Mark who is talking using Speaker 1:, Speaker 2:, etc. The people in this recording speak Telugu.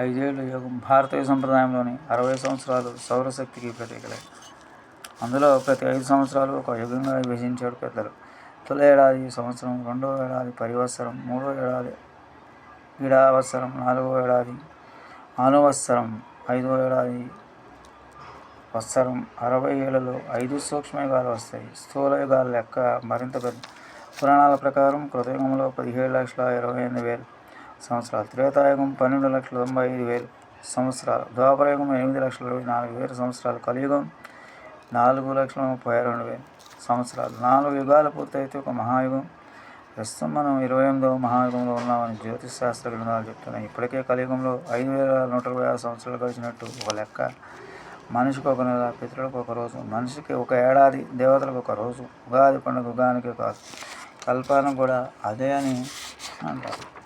Speaker 1: ఐదేళ్ళు యుగం భారతీయ సంప్రదాయంలోని అరవై సంవత్సరాలు సౌరశక్తికి ప్రతీకలే. అందులో ప్రతి ఐదు సంవత్సరాలు ఒక యుగంగా విభజించాడు పెద్దలు. తొలి ఏడాది సంవత్సరం రెండో ఏడాది పరివత్సరం మూడో ఏడాది ఈడావత్సరం నాలుగో ఏడాది అనువత్సరం ఐదో ఏడాది వత్సరం. అరవై ఏళ్ళలో ఐదు సూక్ష్మయుగాలు వస్తాయి. స్థూల యుగాల లెక్క మరింత పెద్ద. పురాణాల ప్రకారం కృతయుగంలో పదిహేడు లక్షల ఇరవై ఎనిమిది వేలు. సంవత్సరాలు. త్రేతాయుగం పన్నెండు లక్షల తొంభై ఐదు వేలు సంవత్సరాలు. ద్వాపరయుగం ఎనిమిది లక్షల ఇరవై నాలుగు వేల సంవత్సరాలు. కలియుగం నాలుగు లక్షల ముప్పై రెండు వేలు సంవత్సరాలు. నాలుగు యుగాలు పూర్తయితే ఒక మహాయుగం. ప్రస్తుతం మనం ఇరవై ఎనిమిదవ మహాయుగంలో ఉన్నామని జ్యోతిష్ శాస్త్ర గ్రంథాలు చెప్తున్నాయి. ఇప్పటికే కలియుగంలో ఐదు వేల నూట ఇరవై ఆరు సంవత్సరాలు గడిచినట్టు ఒక లెక్క. మనిషికి ఒక నెల పితృలకు ఒక రోజు మనిషికి ఒక ఏడాది దేవతలకు ఒక రోజు. ఉగాది పండుగ ఉగానికి కాదు కల్పానం కూడా అదే అని అంటారు.